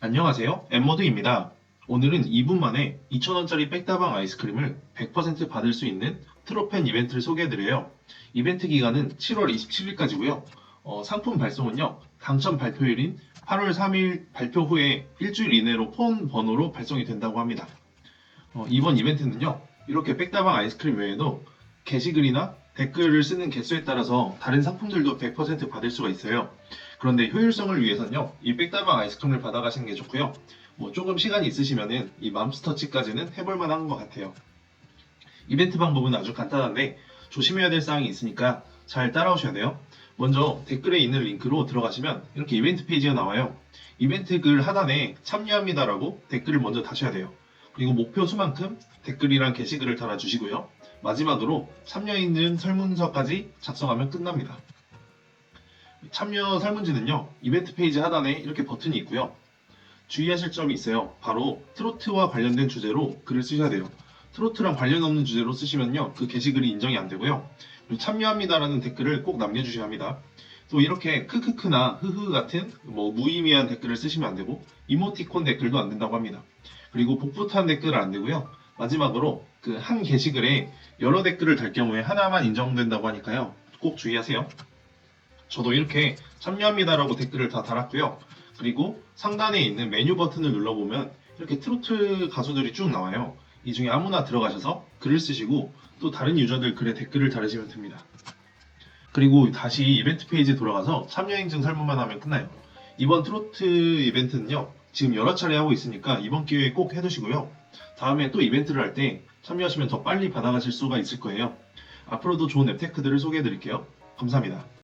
안녕하세요. 엠모드입니다. 오늘은 2분 만에 2,000원짜리 백다방 아이스크림을 100% 받을 수 있는 트로펜 이벤트를 소개해드려요. 이벤트 기간은 7월 27일까지고요. 상품 발송은요. 당첨 발표일인 8월 3일 발표 후에 일주일 이내로 폰 번호로 발송이 된다고 합니다. 어, 이번 이벤트는요. 이렇게 백다방 아이스크림 외에도 게시글이나 댓글을 쓰는 개수에 따라서 다른 상품들도 100% 받을 수가 있어요. 그런데 효율성을 위해서는요, 이 백다방 아이스크림을 받아가시는 게 좋고요. 뭐 조금 시간이 있으시면은 이 맘스터치까지는 해볼 만한 것 같아요. 이벤트 방법은 아주 간단한데 조심해야 될 사항이 있으니까 잘 따라오셔야 돼요. 먼저 댓글에 있는 링크로 들어가시면 이렇게 이벤트 페이지가 나와요. 이벤트 글 하단에 참여합니다라고 댓글을 먼저 다셔야 돼요. 그리고 목표 수만큼 댓글이랑 게시글을 달아주시고요. 마지막으로 참여 인증 설문서까지 작성하면 끝납니다. 참여 설문지는요, 이벤트 페이지 하단에 이렇게 버튼이 있고요. 주의하실 점이 있어요. 바로 트로트와 관련된 주제로 글을 쓰셔야 돼요. 트로트랑 관련 없는 주제로 쓰시면요, 그 게시글이 인정이 안 되고요. 그리고 참여합니다라는 댓글을 꼭 남겨주셔야 합니다. 또 이렇게 크크크나 흐흐 같은 뭐 무의미한 댓글을 쓰시면 안 되고 이모티콘 댓글도 안 된다고 합니다. 그리고 복붙한 댓글은 안 되고요. 마지막으로 그 한 게시글에 여러 댓글을 달 경우에 하나만 인정된다고 하니까요. 꼭 주의하세요. 저도 이렇게 참여합니다라고 댓글을 다 달았고요. 그리고 상단에 있는 메뉴 버튼을 눌러보면 이렇게 트로트 가수들이 쭉 나와요. 이 중에 아무나 들어가셔서 글을 쓰시고 또 다른 유저들 글에 댓글을 달으시면 됩니다. 그리고 다시 이벤트 페이지에 돌아가서 참여 인증 설문만 하면 끝나요. 이번 트로트 이벤트는요. 지금 여러 차례 하고 있으니까 이번 기회에 꼭 해두시고요. 다음에 또 이벤트를 할 때 참여하시면 더 빨리 받아가실 수가 있을 거예요. 앞으로도 좋은 앱테크들을 소개해드릴게요. 감사합니다.